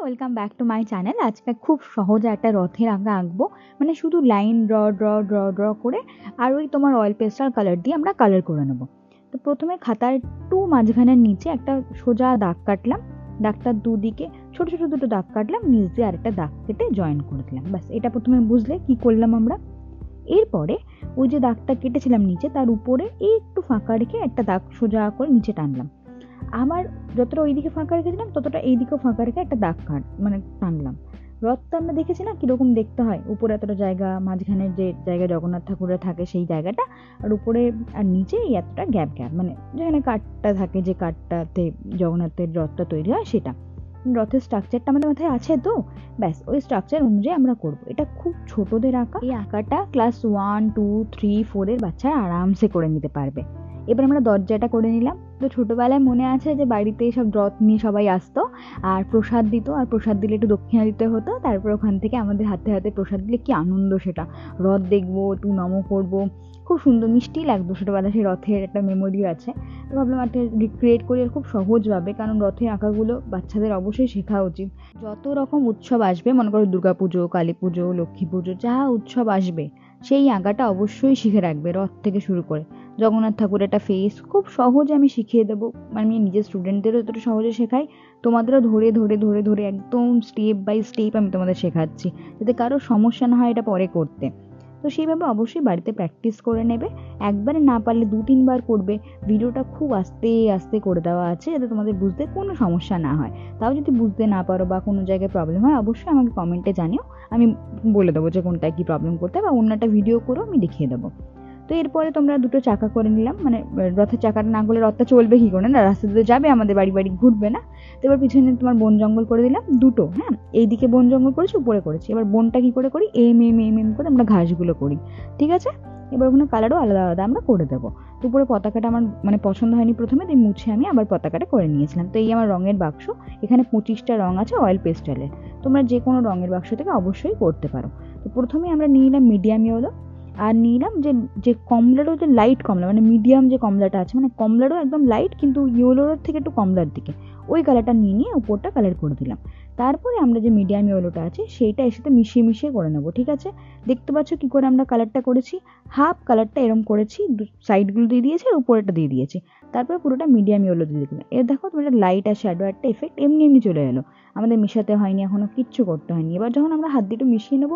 Welcome back to my channel আজকে খুব সহজে একটা রথের আঁকা আঁকবো। মানে শুধু line draw draw draw draw করে আর ওই তোমার অয়েল পেস্টাল কালার দিয়ে আমরা কালার করে নেব। তো প্রথমে খাতার টু মাঝখানের নিচে একটা সোজা দাগ কাটলাম। দাগটার দুদিকে ছোট ছোট দুটো দাগ কাটলাম। নিচ দিয়ে আরেকটা দাগ কেটে জয়েন করে দিলাম। ব্যাস, এটা প্রথমে বুঝলে কি করলাম আমরা? এরপরে ওই যে দাগটা কেটেছিলাম নিচে, তার উপরে একটু ফাঁকা রেখে একটা দাগ সোজা করে নিচে টানলাম। আমার যতটা ওই দিকে ফাঁকা রেখেছিলাম, ততটা এই দিকেও ফাঁকা রেখে একটা দাগ কাট মানে টানলাম। রথটা আমরা দেখেছি না কীরকম দেখতে হয়, উপরে এতটা জায়গা মাঝখানের যে জায়গা জগন্নাথ ঠাকুরের থাকে সেই জায়গাটা, আর উপরে আর নিচে এই এতটা গ্যাপ গ্যাপ মানে যেখানে কাঠটা থাকে, যে কাঠটাতে জগন্নাথের রথটা তৈরি হয় সেটা। রথের স্ট্রাকচারটা আমাদের মাথায় আছে তো? ব্যাস, ওই স্ট্রাকচার অনুযায়ী আমরা করব। এটা খুব ছোটদের আঁকা। এই আঁকাটা ক্লাস ওয়ান টু থ্রি ফোরের বাচ্চারা আরামসে করে নিতে পারবে। এবার আমরা দরজাটা করে নিলাম। তো ছোটোবেলায় মনে আছে যে বাড়িতে সব রথ নিয়ে সবাই আসতো আর প্রসাদ দিত, আর প্রসাদ দিলে একটু দক্ষিণা দিতে হতো। তারপর ওখান থেকে আমাদের হাতে হাতে প্রসাদ দিলে কি আনন্দ সেটা। রথ দেখব, একটু নম করব। খুব সুন্দর মিষ্টি লাগতো ছোটোবেলা সেই রথের একটা মেমোরি আছে। তো ভাবলাম একটা রিক্রিয়েট করি খুব সহজভাবে কারণ রথের আঁকাগুলো বাচ্চাদের অবশ্যই শেখা উচিত। যত রকম উৎসব আসবে, মনে করো দুর্গা পুজো কালী পুজো লক্ষ্মী পুজো যা উৎসব আসবে, সেই আঁকাটা অবশ্যই শিখে রাখবে রথ থেকে শুরু করে। জগন্নাথ ঠাকুরের একটা ফেস খুব সহজে আমি শিখিয়ে দেবো। আমি নিজের স্টুডেন্টদেরও এতটা সহজে শেখাই, তোমাদেরও ধরে ধরে ধরে ধরে একদম স্টেপ বাই স্টেপ আমি তোমাদের শেখাচ্ছি, যাতে কারও সমস্যা না হয় এটা পরে করতে। তো সেইভাবে অবশ্যই বাড়িতে প্র্যাকটিস করে নেবে। একবারে না পারলে দু, তিনবার করবে। ভিডিওটা খুব আস্তে আস্তে করে দেওয়া আছে, যাতে তোমাদের বুঝতে কোনো সমস্যা না হয়। তাও যদি বুঝতে না পারো বা কোনো জায়গায় প্রবলেম হয়, অবশ্যই আমাকে কমেন্টে জানিও। আমি বলে দেবো যে কোনটায় কী প্রবলেম করতে বা অন্য একটা ভিডিও করেও আমি দেখিয়ে দেবো। তো এরপরে তোমরা দুটো চাকা করে নিলাম। মানে রথের চাকাটা না করলে রথটা চলবে কী করে? না, রাস্তা দিয়ে যাবে, আমাদের বাড়ি বাড়ি ঘুরবে না। তো এবার পিছনে তোমার বন জঙ্গল করে দিলাম, দুটো হ্যাঁ? এইদিকে বন জঙ্গল করেছি, উপরে করেছি। এবার বনটা কী করে করি? এম এম এম এম করে আমরা ঘাসগুলো করি। ঠিক আছে? এবার ওখানে কালারও আলাদা আলাদা আমরা করে দেবো। তো উপরে পতাকাটা আমার মানে পছন্দ হয়নি প্রথমে দিয়ে মুছে আমি আবার পতাকাটা করে নিয়েছিলাম। তো এই আমার রঙের বাক্স। এখানে পঁচিশটা রঙ আছে অয়েল পেস্টালের তোমরা যে কোনো রঙের বাক্স থেকে অবশ্যই করতে পারো। তো প্রথমে আমরা নিয়ে নিলাম মিডিয়াম ইয়েলো আর নিলাম যে যে কমলারও যে লাইট কমলা মানে মিডিয়াম যে কমলাটা আছে মানে কমলারও একদম লাইট কিন্তু ইয়েলোর থেকে একটু কমলার দিকে। ওই কালারটা নিয়ে নিয়ে উপরটা কালার করে দিলাম। তারপরে আমরা যে মিডিয়াম ইয়েলোটা আছে, সেইটা এর সাথে মিশিয়ে মিশিয়ে করে নেব, ঠিক আছে? দেখতে পাচ্ছ কী করে আমরা কালারটা করেছি? হাফ কালারটা এরম করেছি সাইডগুলো দিয়ে দিয়েছি আর উপরেটা দিয়ে দিয়েছি। তারপরে পুরোটা মিডিয়াম ইয়েলো দিয়ে দিলাম। এর দেখো, তোমার লাইট আর শ্যাডো একটা এফেক্ট এমনি এমনি চলে এলো। আমাদের মেশাতে হয়নি এখনও কিচ্ছু করতে হয়নি। এবার যখন আমরা হাত দিয়ে একটু মিশিয়ে নেব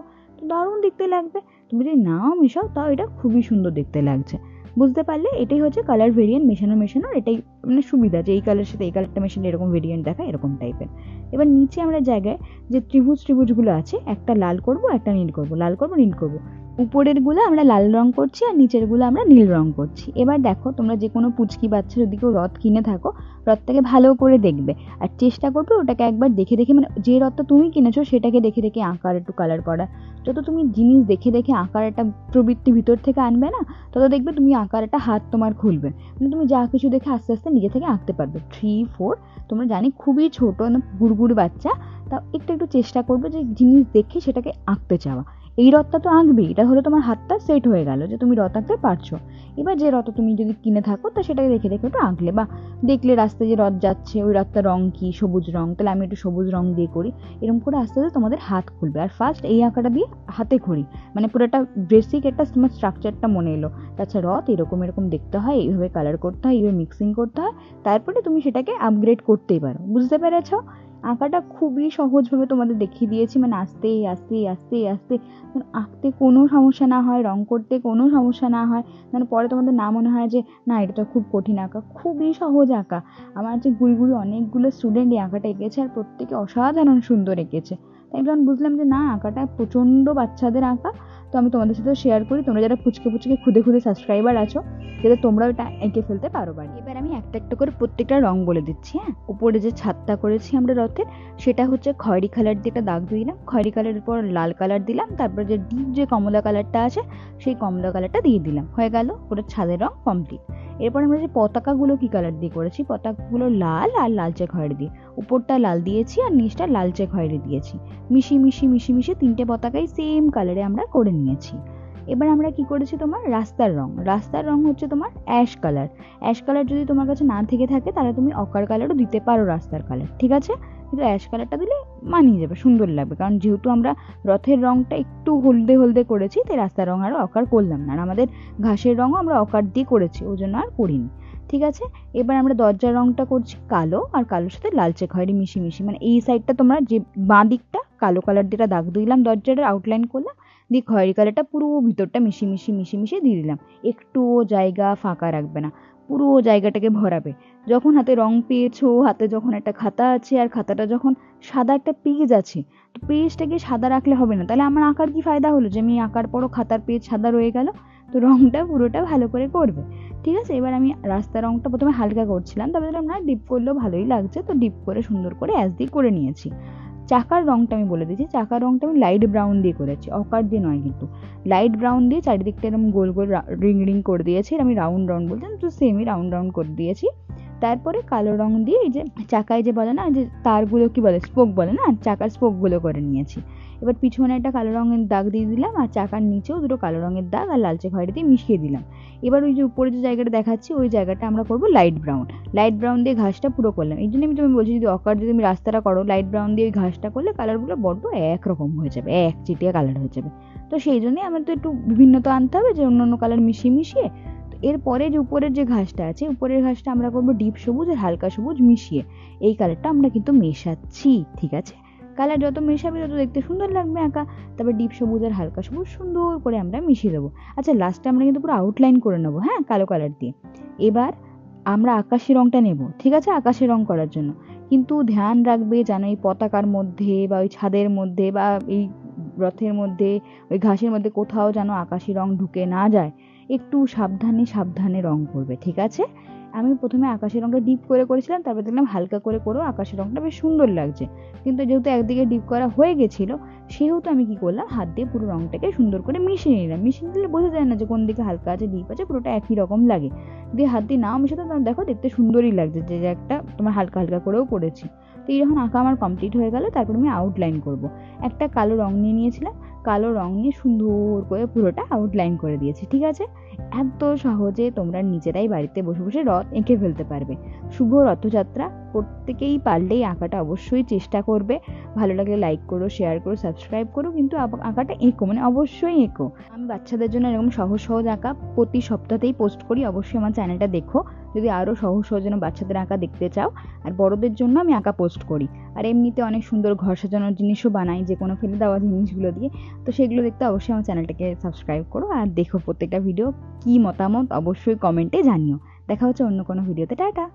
দারুণ দেখতে লাগবে। তুমি যদি নাও মেশাও, তাও এটা খুবই সুন্দর দেখতে লাগছে। বুঝতে পারলে? এটাই হচ্ছে কালার ভেরিয়েন্ট মেশানো মেশানোর এটাই মানে সুবিধা যে এই কালারের সাথে এই কালারটা মেশালে এরকম ভেরিয়েন্ট দেখা, এরকম টাইপের এবার নিচে আমরা জায়গায় যে ত্রিভুজ ত্রিভুজগুলো আছে, একটা লাল করব, একটা নীল করব। লাল করব, নীল করব। উপরেরগুলো আমরা লাল রং করছি আর নিচেরগুলো আমরা নীল রং করছি। এবার দেখো তোমরা যে কোনো পুচকি বাচ্চা যদি কেউ রথ কিনে থাকো, রথটাকে ভালো করে দেখবে। আর চেষ্টা করবে ওটাকে একবার দেখে দেখে মানে যে রথটা তুমি কিনেছো সেটাকে দেখে দেখে আঁকার, একটু কালার করা যত তুমি জিনিস দেখে দেখে আঁকার একটা প্রবৃত্তি ভিতর থেকে আনবে না, তত দেখবে তুমি আঁকার একটা হাত তোমার খুলবে। মানে তুমি যা কিছু দেখে আস্তে আস্তে নিজে থেকে আঁকতে পারবে। থ্রি ফোর তোমরা জানি খুবই ছোটো গুড়গুড় বাচ্চা, তা একটু একটু চেষ্টা করবে যে জিনিস দেখে সেটাকে আঁকতে চাওয়া। এই রথটা তো আঁকবেই এটা হলো তোমার হাতটা সেট হয়ে গেল যে তুমি রথ আঁকতে পারছ। এবার যে রথ তুমি যদি কিনে থাকো, তা সেটাকে দেখে দেখে একটু আঁকলে বা দেখলে রাস্তায় যে রথ যাচ্ছে, ওই রথটার রং কী, সবুজ রং, তাহলে আমি একটু সবুজ রং দিয়ে করি। এরকম করে আস্তে আস্তে তোমাদের হাত খুলবে। আর ফার্স্ট এই আঁকাটা দিয়ে হাতে করি। মানে পুরো একটা বেসিক একটা তোমার স্ট্রাকচারটা মনে এলো। তাছাড়া রথ এরকম এরকম দেখতে হয়, এইভাবে কালার করতে হয়, এইভাবে মিক্সিং করতে হয়। তারপরে তুমি সেটাকে আপগ্রেড করতেই পারো। বুঝতে পেরেছ? আঁকাটা খুবই সহজভাবে তোমাদের দেখিয়ে দিয়েছি মানে আস্তে আস্তে আস্তে আস্তে। আঁকতে কোনো সমস্যা না হয়, রং করতে কোনো সমস্যা না হয়। মানে পরে তোমাদের না মনে হয় যে, না, এটা তো খুব কঠিন আঁকা। খুবই সহজ আঁকা। আমার যে গুড়ি অনেকগুলো স্টুডেন্ট এই আঁকাটা এঁকেছে আর প্রত্যেকে অসাধারণ সুন্দর এঁকেছে। তাই যখন বুঝলাম যে, না, আঁকাটা প্রচণ্ড বাচ্চাদের আঁকা তো আমি তোমাদের সাথে শেয়ার করি। তোমরা যারা ফুচকে ফুচকে খুদে খুদে সাবস্ক্রাইবার আছো, যাতে তোমরা ওটা এঁকে ফেলতে পারো বাড়ি। এবার আমি একটা একটা করে প্রত্যেকটা রং বলে দিচ্ছি হ্যাঁ? উপরে যে ছাদটা করেছি আমরা রথের, সেটা হচ্ছে খয়েরি কালার দিয়ে একটা দাগ দিলাম। খয়েরি কালারের পর লাল কালার দিলাম, তারপর যে ডিপ যে কমলা কালারটা আছে, সেই কমলা কালারটা দিয়ে দিলাম। হয়ে গেল ওটা ছাদের রং কমপ্লিট এরপর আমরা যে পতাকাগুলো কী কালার দিয়ে করেছি, পতাকাগুলো লাল আর লালচে খয়েরি দিয়ে। উপরটা লাল দিয়েছি আর নিচটা লালচে খয়েরি দিয়েছি। মিশি মিশি মিশি মিশি তিনটে পতাকাই সেম কালারে আমরা করে নিয়েছি। এবার আমরা কি করেছি তোমার? রাস্তার রং। রাস্তার রং হচ্ছে তোমার অ্যাশ কালার। অ্যাশ কালার যদি তোমার কাছে না থেকে থাকে, তাহলে তুমি অকার কালারও দিতে পারো রাস্তার কালার, ঠিক আছে? কিন্তু অ্যাশ কালারটা দিলে মানিয়ে যাবে, সুন্দর লাগবে। কারণ যেহেতু আমরা রথের রঙটা একটু হলদে হলদে করেছি, তাই রাস্তার রঙ আরও অকার করলাম না। আর আমাদের ঘাসের রঙও আমরা অকার দিয়ে করেছি, ওই জন্য আর করিনি, ঠিক আছে? এবার আমরা দরজার রঙটা করছি কালো, আর কালোর সাথে লালচে খয়েরি মিশি মিশি মানে এই সাইডটা তোমরা যে বাঁ দিকটা, কালো কালার দিয়ে দাগ দিলাম দরজাটা আউটলাইন করলাম দিয়ে খয়েরি কালারটা পুরো ভিতরটা মিশি মিশি মিশি মিশিয়ে দিয়ে দিলাম। একটুও জায়গা ফাঁকা রাখবে না। পুরো জায়গাটাকে ভরাবে। যখন হাতে রং পেয়েছ, হাতে যখন একটা খাতা আছে, আর খাতাটা যখন সাদা একটা পেজ আছে, তো পেজটাকে সাদা রাখলে হবে না। তাহলে আমার আঁকার কি ফায়দা হলো যে আমি আঁকার পরও খাতার পেজ সাদা রয়ে গেল? তো রংটা পুরোটা ভালো করে করবে। ঠিক আছে? এবার আমি রাস্তা রংটা প্রথমে হালকা করছিলাম। তারপরে না, ডিপ করলেও ভালোই লাগছে। তো ডিপ করে সুন্দর করে অ্যাজ দিয়ে করে নিয়েছি। চাকার রঙটা আমি বলে দিচ্ছি চাকার রঙটা আমি লাইট ব্রাউন দিয়ে করেছি, অকার দিয়ে নয় কিন্তু। লাইট ব্রাউন দিয়ে চারিদিকটা এরকম গোল গোল রিং রিং করে দিয়েছি আমি রাউন্ড রাউন্ড বলছিলাম তো সেমই রাউন্ড রাউন্ড করে দিয়েছি। তারপরে কালো রং দিয়ে এই যে চাকায় যে বলে না, যে তারগুলো কি বলে স্পোক বলে না, চাকার স্পোকগুলো করে নিয়েছি। এবার পিছনে একটা কালো রঙের দাগ দিয়ে দিলাম আর চাকার নিচেও দুটো কালো রঙের দাগ আর লালচে খয়েরি দিয়ে মিশিয়ে দিলাম। এবার ওই যে উপরে যে জায়গাটা দেখাচ্ছি, ওই জায়গাটা আমরা করব লাইট ব্রাউন লাইট ব্রাউন দিয়ে ঘাসটা পুরো করলাম। এই জন্য আমি তুমি বলছি, যদি অকার যদি তুমি রাস্তাটা করো লাইট ব্রাউন দিয়ে ওই ঘাসটা করলে কালারগুলো বড্ড একরকম হয়ে যাবে, এক চিটিয়া কালার হয়ে যাবে। তো সেই জন্যই আমার তো একটু বিভিন্নতা আনতে হবে, যে অন্য অন্য কালার মিশিয়ে মিশিয়ে এরপরে যে উপরের যে ঘাসটা আছে, উপরের ঘাসটা আমরা করব ডিপ সবুজ আর হালকা সবুজ মিশিয়ে। এই কালারটা আমরা কিন্তু মেশাচ্ছি, ঠিক আছে? কালার যত মেশাবে তত দেখতে সুন্দর লাগবে আঁকা। তারপর ডিপ সবুজ আর হালকা সবুজ সুন্দর করে আমরা মিশিয়ে দেবো। আচ্ছা লাস্টে আমরা কিন্তু পুরো আউটলাইন করে নেব হ্যাঁ কালো কালার দিয়ে। এবার আমরা আকাশি রঙটা নেব, ঠিক আছে? আকাশি রং করার জন্য। কিন্তু ধ্যান রাখবে যেন এই পতাকার মধ্যে বা ওই ছাদের মধ্যে বা এই রথের মধ্যে, ওই ঘাসের মধ্যে কোথাও যেন আকাশি রং ঢুকে না যায়। একটু সাবধানে সাবধানে রং করবে, ঠিক আছে? আমি প্রথমে আকাশি রঙটা ডিপ করে করেছিলাম, তারপর দেখলাম হালকা করে করেও আকাশি রঙটা বেশ সুন্দর লাগছে। কিন্তু যেহেতু একদিকে ডিপ করা হয়ে গেছিল, সেহেতু আমি কি করলাম, হাত দিয়ে পুরো রঙটাকে সুন্দর করে মিশিয়ে নিলাম। মিশিয়ে নিলে বোঝা যায় না যে কোন দিকে হালকা আছে ডিপ আছে, পুরোটা একই রকম লাগে। দিয়ে হাত দিয়ে নাও মেশাতে তখন দেখো দেখতে সুন্দরই লাগছে, যে একটা তোমার হালকা হালকা করেও করেছি। তো এই যখন আঁকা আমার কমপ্লিট হয়ে গেল, তারপর আমি আউটলাইন করব। একটা কালো রং নিয়ে নিয়েছিলাম কালো রং নিয়ে সুন্দর করে পুরোটা আউটলাইন করে দিয়েছি, ঠিক আছে? এত সহজে তোমরা নিজেরাই বাড়িতে বসে বসে রথ এঁকে ফেলতে পারবে। শুভ রথযাত্রা প্রত্যেকেই পারলেই আঁকাটা অবশ্যই চেষ্টা করবে। ভালো লাগলে লাইক করো শেয়ার করো সাবস্ক্রাইব করো, কিন্তু আঁকাটা এঁকো মানে অবশ্যই এঁকো। আমি বাচ্চাদের জন্য এরকম সহজ সহজ আঁকা প্রতি সপ্তাহতেই পোস্ট করি, অবশ্যই আমার চ্যানেলটা দেখো। যদি আরও সহজ সহজ যেন বাচ্চাদের আঁকা দেখতে চাও, আর বড়দের জন্য আমি আঁকা পোস্ট করি। আর এমনিতে অনেক সুন্দর ঘর সাজানোর জিনিসও বানাই, যে কোনো ফেলে দেওয়া জিনিসগুলো দিয়ে। তো সেগুলো দেখতে অবশ্যই আমার চ্যানেলটাকে সাবস্ক্রাইব করো, আর দেখো প্রত্যেকটা ভিডিও কী মতামত অবশ্যই কমেন্টে জানিও। দেখা হচ্ছে অন্য কোনো ভিডিওতে টাটা!